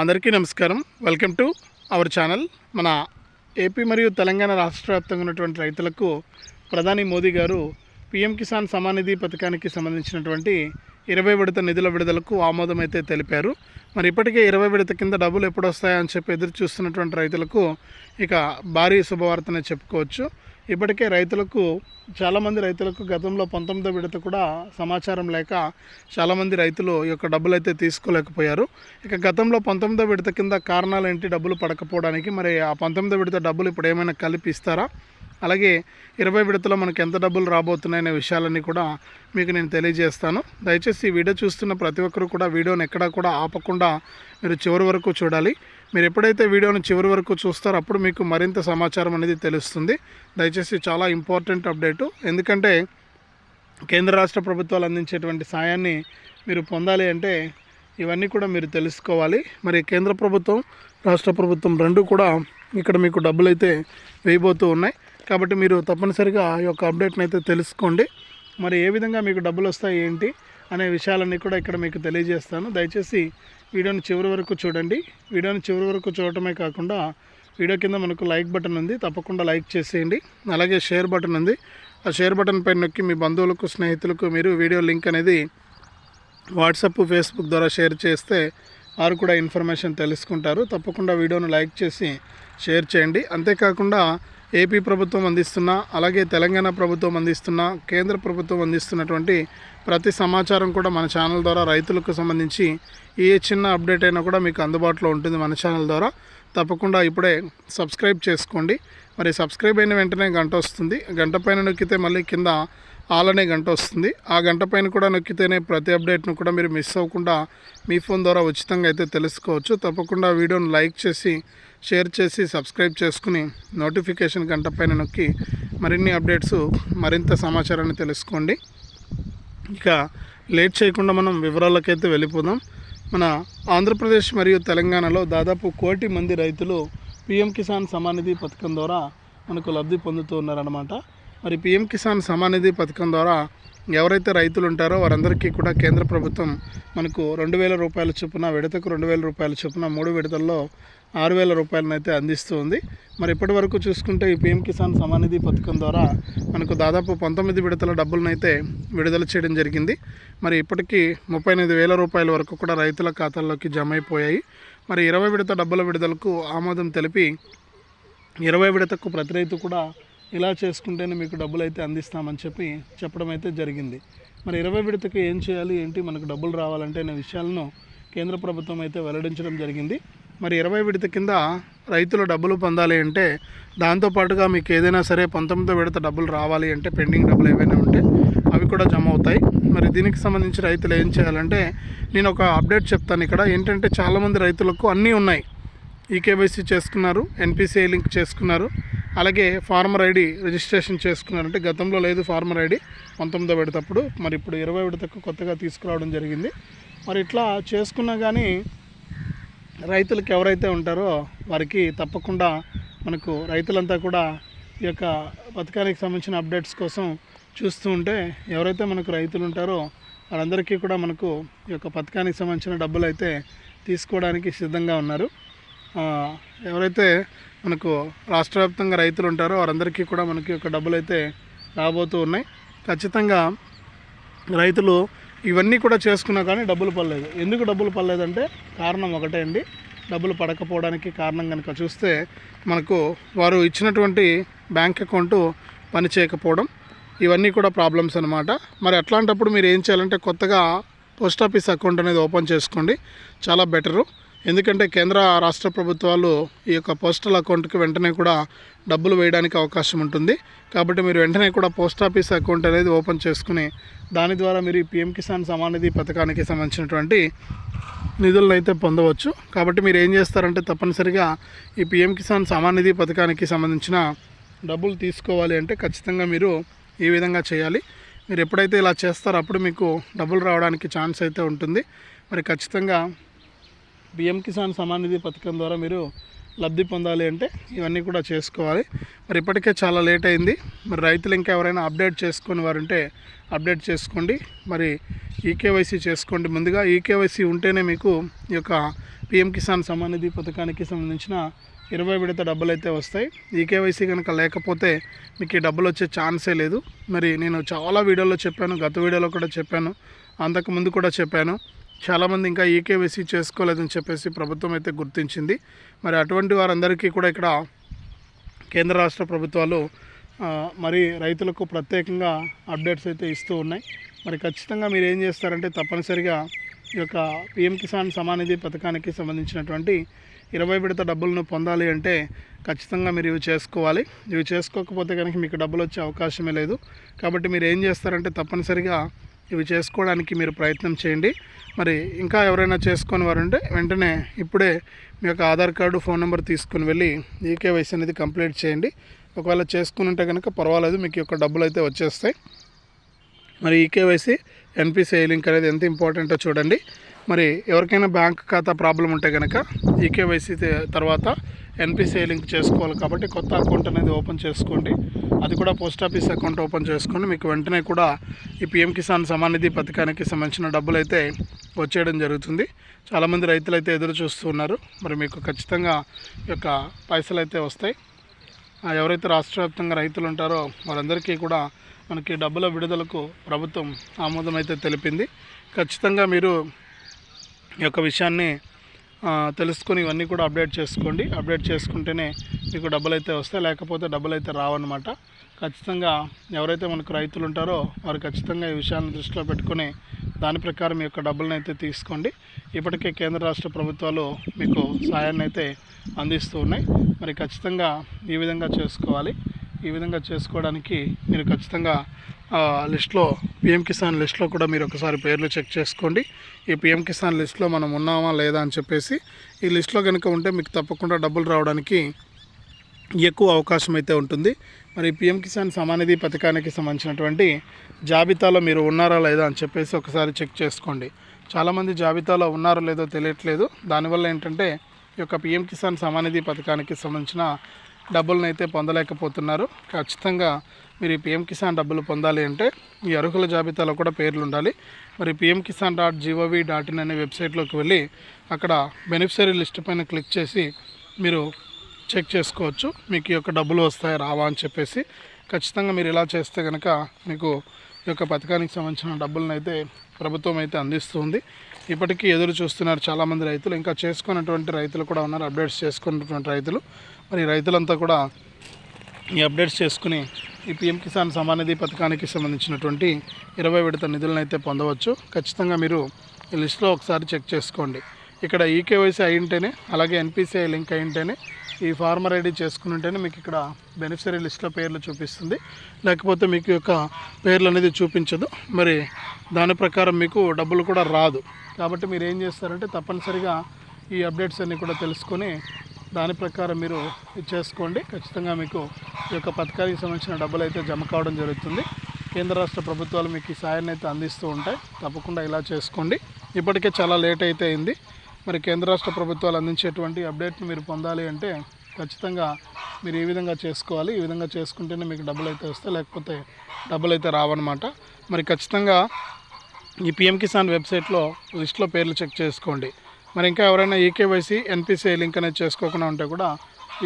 అందరికీ నమస్కారం. Welcome to our channel. మన ఏపీ మరియు తెలంగాణ రాష్ట్ర వ్యాప్తంగా ఉన్నటువంటి రైతులకు ప్రధాని మోదీ గారు పీఎం కిసాన్ సమానిధి పథకానికి సంబంధించినటువంటి ఇరవై విడత నిధుల విడుదలకు ఆమోదం అయితే తెలిపారు. మరి ఇప్పటికే ఇరవై విడత కింద డబ్బులు ఎప్పుడు వస్తాయని చెప్పి ఎదురు చూస్తున్నటువంటి రైతులకు ఇక భారీ శుభవార్తనే చెప్పుకోవచ్చు. ఇప్పటికే రైతులకు చాలామంది రైతులకు గతంలో పంతొమ్మిదో విడత కూడా సమాచారం లేక చాలామంది రైతులు ఈ యొక్క డబ్బులు అయితే తీసుకోలేకపోయారు. ఇక గతంలో పంతొమ్మిదో విడత కింద కారణాలు ఏంటి? డబ్బులు పడకపోవడానికి మరి ఆ పంతొమ్మిదో విడత డబ్బులు ఇప్పుడు ఏమైనా కలిపి ఇస్తారా? అలాగే ఇరవై విడతలో మనకు ఎంత డబ్బులు రాబోతున్నాయనే విషయాలన్నీ కూడా మీకు నేను తెలియజేస్తాను. దయచేసి ఈ వీడియో చూస్తున్న ప్రతి ఒక్కరు కూడా వీడియోని ఎక్కడా కూడా ఆపకుండా మీరు చివరి వరకు చూడాలి. మీరు ఎప్పుడైతే వీడియోను చివరి వరకు చూస్తారో అప్పుడు మీకు మరింత సమాచారం అనేది తెలుస్తుంది. దయచేసి చాలా ఇంపార్టెంట్ అప్డేటు. ఎందుకంటే కేంద్ర రాష్ట్ర ప్రభుత్వాలు అందించేటువంటి సాయాన్ని మీరు పొందాలి అంటే ఇవన్నీ కూడా మీరు తెలుసుకోవాలి. మరి కేంద్ర ప్రభుత్వం రాష్ట్ర ప్రభుత్వం రెండు కూడా ఇక్కడ మీకు డబ్బులు అయితే వేయబోతూ ఉన్నాయి. కాబట్టి మీరు తప్పనిసరిగా ఈ యొక్క అప్డేట్ని అయితే తెలుసుకోండి. మరి ఏ విధంగా మీకు డబ్బులు వస్తాయి ఏంటి అనే విషయాలన్నీ కూడా ఇక్కడ మీకు తెలియజేస్తాను. దయచేసి వీడియోని చివరి వరకు చూడండి. వీడియోని చివరి వరకు చూడటమే కాకుండా వీడియో కింద మనకు లైక్ బటన్ ఉంది. తప్పకుండా లైక్ చేసేయండి. అలాగే షేర్ బటన్ ఉంది. ఆ షేర్ బటన్ పైన నొక్కి మీ బంధువులకు స్నేహితులకు మీరు వీడియో లింక్ అనేది వాట్సాప్ ఫేస్బుక్ ద్వారా షేర్ చేస్తే వారు కూడా ఇన్ఫర్మేషన్ తెలుసుకుంటారు. తప్పకుండా వీడియోను లైక్ చేసి షేర్ చేయండి. అంతేకాకుండా ఏపీ ప్రభుత్వం అందిస్తున్న అలాగే తెలంగాణ ప్రభుత్వం అందిస్తున్న కేంద్ర ప్రభుత్వం అందిస్తున్నటువంటి ప్రతి సమాచారం కూడా మన ఛానల్ ద్వారా రైతులకు సంబంధించి ఏ చిన్న అప్డేట్ అయినా కూడా మీకు అందుబాటులో ఉంటుంది మన ఛానల్ ద్వారా. తప్పకుండా ఇప్పుడే సబ్స్క్రైబ్ చేసుకోండి. మరి సబ్స్క్రైబ్ అయిన వెంటనే గంట వస్తుంది. గంట పైన నొక్కితే మళ్ళీ కింద ఆలనే గంట వస్తుంది. ఆ గంట పైన కూడా నొక్కితేనే ప్రతి అప్డేట్ను కూడా మీరు మిస్ అవ్వకుండా మీ ఫోన్ ద్వారా ఉచితంగా అయితే తెలుసుకోవచ్చు. తప్పకుండా వీడియోను లైక్ చేసి షేర్ చేసి సబ్స్క్రైబ్ చేసుకుని నోటిఫికేషన్ గంట పైన నొక్కి మరిన్ని అప్డేట్స్ మరింత సమాచారాన్ని తెలుసుకోండి. ఇక లేట్ చేయకుండా మనం వివరాలకైతే వెళ్ళిపోదాం. మన ఆంధ్రప్రదేశ్ మరియు తెలంగాణలో దాదాపు కోటి మంది రైతులు పిఎం కిసాన్ సమానిధి పథకం ద్వారా మనకు లబ్ధి పొందుతూ ఉన్నారన్నమాట. మరి పిఎం కిసాన్ సమానిధి పథకం ద్వారా ఎవరైతే రైతులు ఉంటారో వారందరికీ కూడా కేంద్ర ప్రభుత్వం మనకు రెండు వేల రూపాయల చొప్పున విడతకు రెండు వేల రూపాయల చొప్పున మూడు విడతల్లో ఆరు వేల రూపాయలను అయితే అందిస్తూ ఉంది. మరి ఇప్పటి వరకు చూసుకుంటే ఈ పిఎం కిసాన్ సమానిధి పథకం ద్వారా మనకు దాదాపు పంతొమ్మిది విడతల డబ్బులను అయితే విడుదల చేయడం జరిగింది. మరి ఇప్పటికీ ముప్పై ఎనిమిది వేల రూపాయల వరకు కూడా రైతుల ఖాతాల్లోకి జమ అయిపోయాయి. మరి ఇరవై విడత డబ్బుల విడుదలకు ఆమోదం తెలిపి ఇరవై విడతకు ప్రతి రైతు కూడా ఇలా చేసుకుంటేనే మీకు డబ్బులు అయితే అందిస్తామని చెప్పి చెప్పడం అయితే జరిగింది. మరి ఇరవై విడతకు ఏం చేయాలి? ఏంటి? మనకు డబ్బులు రావాలంటే అనే విషయాలను కేంద్ర ప్రభుత్వం అయితే వెల్లడించడం జరిగింది. మరి ఇరవై విడత కింద రైతులు డబ్బులు పొందాలి అంటే దాంతోపాటుగా మీకు ఏదైనా సరే పంతొమ్మిదో విడత డబ్బులు రావాలి అంటే పెండింగ్ డబ్బులు ఏవైనా ఉంటే అవి కూడా జమ అవుతాయి. మరి దీనికి సంబంధించి రైతులు ఏం చేయాలంటే నేను ఒక అప్డేట్ చెప్తాను ఇక్కడ. ఏంటంటే చాలామంది రైతులకు అన్నీ ఉన్నాయి. ఈకేవైసీ చేసుకున్నారు ఎన్పిసిఐ లింక్ చేసుకున్నారు. అలాగే ఫార్మర్ ఐడి రిజిస్ట్రేషన్ చేసుకున్నారంటే గతంలో లేదు ఫార్మర్ ఐడి. పంతొమ్మిదో విడతప్పుడు మరి ఇప్పుడు ఇరవై విడతకు కొత్తగా తీసుకురావడం జరిగింది. మరి ఇట్లా చేసుకున్నా కానీ రైతులకు ఎవరైతే ఉంటారో వారికి తప్పకుండా మనకు రైతులంతా కూడా ఈ యొక్క పథకానికి సంబంధించిన అప్డేట్స్ కోసం చూస్తూ ఉంటే ఎవరైతే మనకు రైతులు ఉంటారో వారందరికీ కూడా మనకు ఈ యొక్క పథకానికి సంబంధించిన డబ్బులు అయితే తీసుకోవడానికి సిద్ధంగా ఉన్నారు. ఎవరైతే మనకు రాష్ట్ర వ్యాప్తంగా రైతులు ఉంటారో వారందరికీ కూడా మనకి ఒక డబ్బులు అయితే రాబోతూ ఉన్నాయి. ఖచ్చితంగా రైతులు ఇవన్నీ కూడా చేసుకున్నా కానీ డబ్బులు పడలేదు. ఎందుకు డబ్బులు పడలేదంటే కారణం ఒకటే అండి. డబ్బులు పడకపోవడానికి కారణం కనుక చూస్తే మనకు వారు ఇచ్చినటువంటి బ్యాంక్ అకౌంట్ పని చేయకపోవడం ఇవన్నీ కూడా ప్రాబ్లమ్స్ అనమాట మరి అట్లాంటప్పుడు మీరు ఏం చేయాలంటే కొత్తగా పోస్ట్ ఆఫీస్ అకౌంట్ అనేది ఓపెన్ చేసుకోండి. చాలా బెటరు. ఎందుకంటే కేంద్ర రాష్ట్ర ప్రభుత్వాలు ఈ యొక్క పోస్టల్ అకౌంట్కి వెంటనే కూడా డబ్బులు వేయడానికి అవకాశం ఉంటుంది. కాబట్టి మీరు వెంటనే కూడా పోస్ట్ ఆఫీస్ అకౌంట్ అనేది ఓపెన్ చేసుకుని దాని ద్వారా మీరు ఈ పిఎం కిసాన్ సమానిధి పథకానికి సంబంధించినటువంటి నిధులను అయితే పొందవచ్చు. కాబట్టి మీరు ఏం చేస్తారంటే తప్పనిసరిగా ఈ పిఎం కిసాన్ సమానిధి పథకానికి సంబంధించిన డబ్బులు తీసుకోవాలి అంటే ఖచ్చితంగా మీరు ఈ విధంగా చేయాలి. మీరు ఎప్పుడైతే ఇలా చేస్తారో అప్పుడు మీకు డబ్బులు రావడానికి ఛాన్స్ అయితే ఉంటుంది. మరి ఖచ్చితంగా పిఎం కిసాన్ సమాన్ నిధి పథకం ద్వారా మీరు లబ్ధి పొందాలి అంటే ఇవన్నీ కూడా చేసుకోవాలి. మరి ఇప్పటికే చాలా లేట్ అయింది. మరి రైతులు ఇంకా ఎవరైనా అప్డేట్ చేసుకుని వారుంటే అప్డేట్ చేసుకోండి. మరి ఈకేవైసీ చేసుకోండి. ముందుగా ఈకేవైసీ ఉంటేనే మీకు ఈ యొక్క పిఎం కిసాన్ సమాన్ నిధి పథకానికి సంబంధించిన ఇరవై విడత డబ్బులు అయితే వస్తాయి. ఈకేవైసీ కనుక లేకపోతే మీకు ఈ డబ్బులు వచ్చే ఛాన్సే లేదు. మరి నేను చాలా వీడియోలో చెప్పాను గత వీడియోలో కూడా చెప్పాను అంతకు ముందు కూడా చెప్పాను. చాలామంది ఇంకా ఈకేవైసీ చేసుకోలేదని చెప్పేసి ప్రభుత్వం అయితే గుర్తించింది. మరి అటువంటి వారందరికీ కూడా ఇక్కడ కేంద్ర రాష్ట్ర ప్రభుత్వాలు మరి రైతులకు ప్రత్యేకంగా అప్డేట్స్ అయితే ఇస్తూ ఉన్నాయి. మరి ఖచ్చితంగా మీరు ఏం చేస్తారంటే తప్పనిసరిగా ఈ యొక్క పిఎం కిసాన్ సమానిధి పథకానికి సంబంధించినటువంటి ఇరవై విడత డబ్బులను పొందాలి అంటే ఖచ్చితంగా మీరు ఇవి చేసుకోవాలి. ఇవి చేసుకోకపోతే కనుక మీకు డబ్బులు వచ్చే అవకాశమే లేదు. కాబట్టి మీరు ఏం చేస్తారంటే తప్పనిసరిగా ఇవి చేసుకోవడానికి మీరు ప్రయత్నం చేయండి. మరి ఇంకా ఎవరైనా చేసుకొని వారుంటే వెంటనే ఇప్పుడే మీ యొక్క ఆధార్ కార్డు ఫోన్ నెంబర్ తీసుకుని వెళ్ళి ఈకేవైసీ అనేది కంప్లీట్ చేయండి. ఒకవేళ చేసుకుని ఉంటే కనుక పర్వాలేదు మీకు యొక్క డబ్బులు అయితే వచ్చేస్తాయి. మరి ఈకేవైసీ ఎన్పిసిఐ లింక్ అనేది ఎంత ఇంపార్టెంటో చూడండి. మరి ఎవరికైనా బ్యాంక్ ఖాతా ప్రాబ్లం ఉంటే కనుక ఈకేవైసీ తర్వాత ఎన్పిసిఐ లింక్ చేసుకోవాలి కాబట్టి కొత్త అకౌంట్ అనేది ఓపెన్ చేసుకోండి. అది కూడా పోస్ట్ ఆఫీస్ అకౌంట్ ఓపెన్ చేసుకోండి. మీకు వెంటనే కూడా ఈ పిఎం కిసాన్ సమానిధి పథకానికి సంబంధించిన డబ్బులు అయితే వచ్చేయడం జరుగుతుంది. చాలామంది రైతులు అయితే ఎదురు చూస్తున్నారు మరి మీకు ఖచ్చితంగా ఈ యొక్క పైసలు అయితే వస్తాయి. ఎవరైతే రాష్ట్ర వ్యాప్తంగా రైతులు ఉంటారో వారందరికీ కూడా మనకి డబ్బుల విడుదలకు ప్రభుత్వం ఆమోదం అయితే తెలిపింది. ఖచ్చితంగా మీరు ఈ యొక్క విషయాన్ని తెలుసుకొని ఇవన్నీ కూడా అప్డేట్ చేసుకోండి. అప్డేట్ చేసుకుంటేనే మీకు డబ్బులు అయితే వస్తాయి లేకపోతే డబ్బులు అయితే రావన్నమాట. ఖచ్చితంగా ఎవరైతే మనకు రైతులు ఉంటారో వారు ఖచ్చితంగా ఈ విషయాన్ని దృష్టిలో పెట్టుకొని దాని ప్రకారం మీ యొక్క డబ్బులను అయితే తీసుకోండి. ఇప్పటికే కేంద్ర రాష్ట్ర ప్రభుత్వాలు మీకు సాయాన్ని అయితే అందిస్తూ ఉన్నాయి. మరి ఖచ్చితంగా ఈ విధంగా చేసుకోవాలి. ఈ విధంగా చేసుకోవడానికి మీరు ఖచ్చితంగా లిస్ట్లో పిఎం కిసాన్ లిస్ట్లో కూడా మీరు ఒకసారి పేర్లు చెక్ చేసుకోండి. ఈ పిఎం కిసాన్ లిస్ట్లో మనం ఉన్నామా లేదా అని చెప్పేసి ఈ లిస్ట్లో కనుక ఉంటే మీకు తప్పకుండా డబ్బులు రావడానికి ఎక్కువ అవకాశం అయితే ఉంటుంది. మరి పిఎం కిసాన్ సమానిధి పథకానికి సంబంధించినటువంటి జాబితాలో మీరు ఉన్నారా లేదా అని చెప్పేసి ఒకసారి చెక్ చేసుకోండి. చాలామంది జాబితాలో ఉన్నారో లేదో తెలియట్లేదు. దానివల్ల ఏంటంటే ఈ యొక్క పిఎం కిసాన్ సమానిధి పథకానికి సంబంధించిన డబ్బులనైతే పొందలేకపోతున్నారు. ఖచ్చితంగా మీరు ఈ పిఎం కిసాన్ డబ్బులు పొందాలి అంటే ఈ అర్హుల జాబితాలో కూడా పేర్లు ఉండాలి మరి PM Kisan dot G O V dot in అనే వెబ్సైట్లోకి వెళ్ళి అక్కడ బెనిఫిషరీ లిస్ట్ పైన క్లిక్ చేసి మీరు చెక్ చేసుకోవచ్చు. మీకు ఈ యొక్క డబ్బులు వస్తాయి రావా అని చెప్పేసి. ఖచ్చితంగా మీరు ఇలా చేస్తే కనుక మీకు ఈ యొక్క పథకానికి సంబంధించిన డబ్బులను అయితే ప్రభుత్వం అయితే అందిస్తుంది. ఇప్పటికీ ఎదురు చూస్తున్నారు చాలామంది రైతులు. ఇంకా చేసుకున్నటువంటి రైతులు కూడా ఉన్నారు అప్డేట్స్ చేసుకున్నటువంటి రైతులు. మరి రైతులంతా కూడా ఈ అప్డేట్స్ చేసుకుని ఈ పిఎం కిసాన్ సమానిధి పథకానికి సంబంధించినటువంటి ఇరవై విడత నిధులను అయితే పొందవచ్చు. ఖచ్చితంగా మీరు ఈ లిస్ట్లో ఒకసారి చెక్ చేసుకోండి. ఇక్కడ ఈకేవైసీ అయి ఉంటేనే అలాగే ఎన్పిసిఐ లింక్ అయి ఉంటేనే ఈ ఫార్మర్ ఐడి చేసుకుని ఉంటేనే మీకు ఇక్కడ బెనిఫిషరీ లిస్ట్లో పేర్లు చూపిస్తుంది. లేకపోతే మీకు యొక్క పేర్లు అనేది చూపించదు. మరి దాని ప్రకారం మీకు డబ్బులు కూడా రాదు. కాబట్టి మీరు ఏం చేస్తారంటే తప్పనిసరిగా ఈ అప్డేట్స్ అన్నీ కూడా తెలుసుకొని దాని ప్రకారం మీరు చేసుకోండి. ఖచ్చితంగా మీకు ఈ యొక్క పథకానికి సంబంధించిన డబ్బులు అయితే జమ కావడం జరుగుతుంది. కేంద్ర రాష్ట్ర ప్రభుత్వాలు మీకు ఈ సాయాన్ని అయితే అందిస్తూ ఉంటాయి. తప్పకుండా ఇలా చేసుకోండి. ఇప్పటికే చాలా లేట్ అయితే అయింది. మరి కేంద్ర రాష్ట్ర ప్రభుత్వాలు అందించేటువంటి అప్డేట్ని మీరు పొందాలి అంటే ఖచ్చితంగా మీరు ఏ విధంగా చేసుకోవాలి ఈ విధంగా చేసుకుంటేనే మీకు డబ్బులు అయితే వస్తాయి లేకపోతే డబ్బులు అయితే రావన్నమాట. మరి ఖచ్చితంగా ఈ పిఎం కిసాన్ వెబ్సైట్లో లిస్ట్లో పేర్లు చెక్ చేసుకోండి. మరి ఇంకా ఎవరైనా ఈకేవైసీ ఎన్పిసిఐ లింక్ అనేది చేసుకోకుండా ఉంటే కూడా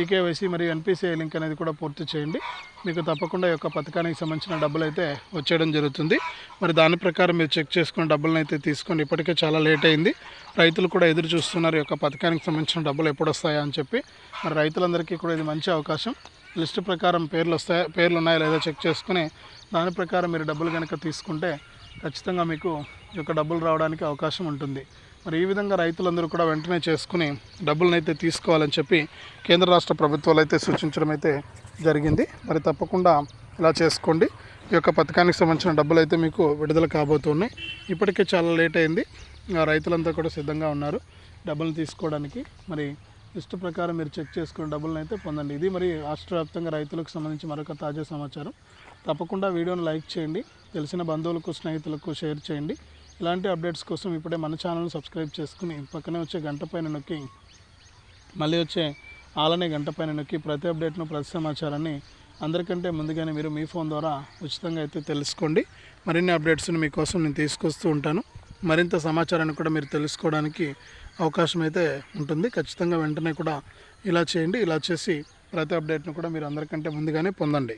ఈకేవైసీ మరియు ఎన్పిసిఐ లింక్ అనేది కూడా పూర్తి చేయండి. మీకు తప్పకుండా ఈ యొక్క పథకానికి సంబంధించిన డబ్బులు అయితే వచ్చేయడం జరుగుతుంది. మరి దాని ప్రకారం మీరు చెక్ చేసుకుని డబ్బులను అయితే తీసుకోండి. ఇప్పటికే చాలా లేట్ అయింది. రైతులు కూడా ఎదురు చూస్తున్నారు ఈ యొక్క పథకానికి సంబంధించిన డబ్బులు ఎప్పుడు వస్తాయా అని చెప్పి. మరి రైతులందరికీ కూడా ఇది మంచి అవకాశం. లిస్ట్ ప్రకారం పేర్లు వస్తాయా పేర్లు ఉన్నాయా లేదా చెక్ చేసుకుని దాని ప్రకారం మీరు డబ్బులు కనుక తీసుకుంటే ఖచ్చితంగా మీకు ఈ యొక్క డబ్బులు రావడానికి అవకాశం ఉంటుంది. మరి ఈ విధంగా రైతులందరూ కూడా వెంటనే చేసుకుని డబ్బులను అయితే తీసుకోవాలని చెప్పి కేంద్ర రాష్ట్ర ప్రభుత్వాలు అయితే సూచించడం అయితే జరిగింది. మరి తప్పకుండా ఇలా చేసుకోండి. ఈ యొక్క పథకానికి సంబంధించిన డబ్బులు అయితే మీకు విడుదల కాబోతున్నాయి. ఇప్పటికే చాలా లేట్ అయింది. రైతులంతా కూడా సిద్ధంగా ఉన్నారు డబ్బులు తీసుకోవడానికి. మరి లిస్టు ప్రకారం మీరు చెక్ చేసుకుని డబ్బులను అయితే పొందండి. ఇది మరి రాష్ట్ర వ్యాప్తంగా రైతులకు సంబంధించి మరొక తాజా సమాచారం. తప్పకుండా వీడియోను లైక్ చేయండి. తెలిసిన బంధువులకు స్నేహితులకు షేర్ చేయండి. ఇలాంటి అప్డేట్స్ కోసం ఇప్పుడే మన ఛానల్ సబ్స్క్రైబ్ చేసుకుని పక్కనే వచ్చే గంట పైన నొక్కి మళ్ళీ వచ్చే ఆలనే గంట పైన నొక్కి ప్రతి అప్డేట్ను ప్రతి సమాచారాన్ని అందరికంటే ముందుగానే మీరు మీ ఫోన్ ద్వారా ఉచితంగా అయితే తెలుసుకోండి. మరిన్ని అప్డేట్స్ని మీకోసం నేను తీసుకొస్తూ ఉంటాను. మరింత సమాచారాన్ని కూడా మీరు తెలుసుకోవడానికి అవకాశం అయితే ఉంటుంది. ఖచ్చితంగా వెంటనే కూడా ఇలా చేయండి. ఇలా చేసి ప్రతి అప్డేట్ను కూడా మీరు అందరికంటే ముందుగానే పొందండి.